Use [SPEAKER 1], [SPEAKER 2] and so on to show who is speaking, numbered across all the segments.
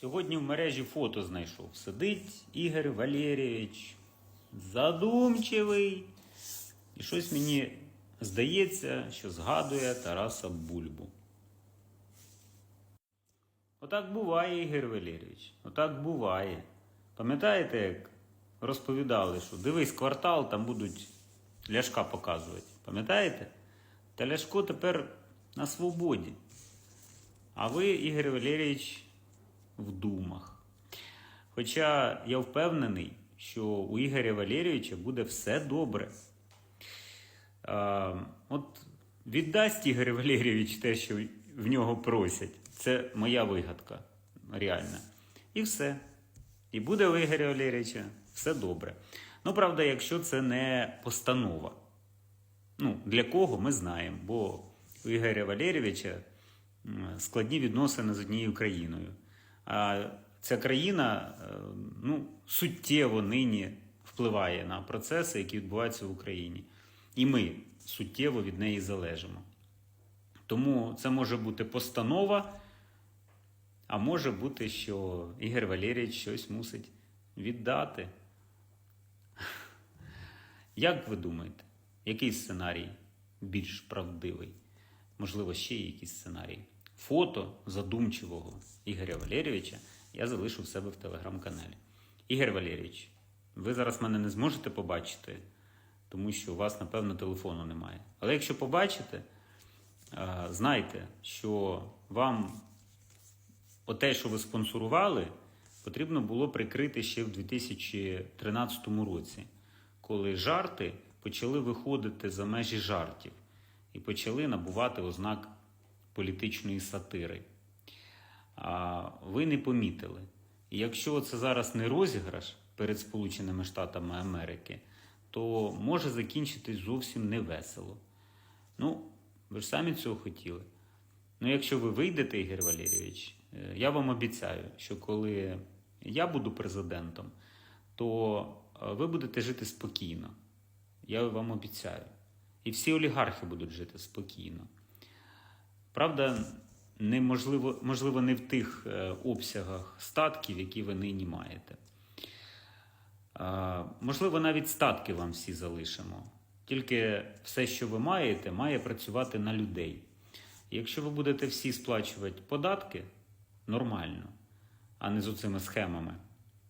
[SPEAKER 1] Сьогодні в мережі фото знайшов. Сидить Ігор Валерійович, задумчивий. І щось мені здається, що згадує Тараса Бульбу. Отак буває, Ігор Валерійович. Отак буває. Пам'ятаєте, як розповідали, що дивись квартал, там будуть ляшка показувати. Пам'ятаєте? Та ляшко тепер на свободі. А ви, Ігор Валерійович, в думах. Хоча я впевнений, що у Ігоря Валерійовича буде все добре. А, от віддасть Ігор Валерійович те, що в нього просять. Це моя вигадка реальна. І все. І буде у Ігоря Валерійовича все добре. Ну, правда, якщо це не постанова. Ну, для кого ми знаємо, бо у Ігоря Валерійовича складні відносини з однією країною. Ця країна е, ну, суттєво нині впливає на процеси, які відбуваються в Україні. І ми суттєво від неї залежимо. Тому це може бути постанова, а може бути, що Ігор Валерійович щось мусить віддати. Як ви думаєте, який сценарій більш правдивий? Можливо, ще є якийсь сценарій. Фото задумчивого Ігоря Валерійовича я залишу в себе в телеграм-каналі. Ігор Валерійович, ви зараз мене не зможете побачити, тому що у вас, напевно, телефону немає. Але якщо побачите, е, знайте, що вам оте, що ви спонсорували, потрібно було прикрити ще в 2013 році, коли жарти почали виходити за межі жартів і почали набувати ознак політичної сатири. Ви не помітили. Якщо це зараз не розіграш перед Сполученими Штатами Америки, то може закінчитись зовсім невесело. Ну, ви ж самі цього хотіли. Ну, якщо ви вийдете, Ігор Валерійович, е, я вам обіцяю, що коли я буду президентом, то е, ви будете жити спокійно. Я вам обіцяю. І всі олігархи будуть жити спокійно. Правда, неможливо, можливо, не в тих е, обсягах статків, які ви нині маєте. Можливо, навіть статки вам всі залишимо. Тільки все, що ви маєте, має працювати на людей. Якщо ви будете всі сплачувати податки нормально, а не з оцими схемами.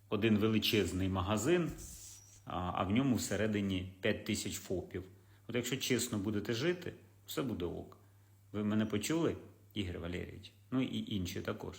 [SPEAKER 1] Один величезний магазин, а а в ньому всередині 5 тисяч ФОПів. От якщо чесно будете жити, все буде ок. Ви мене почули, Ігор Валерійович? Ну і інші також.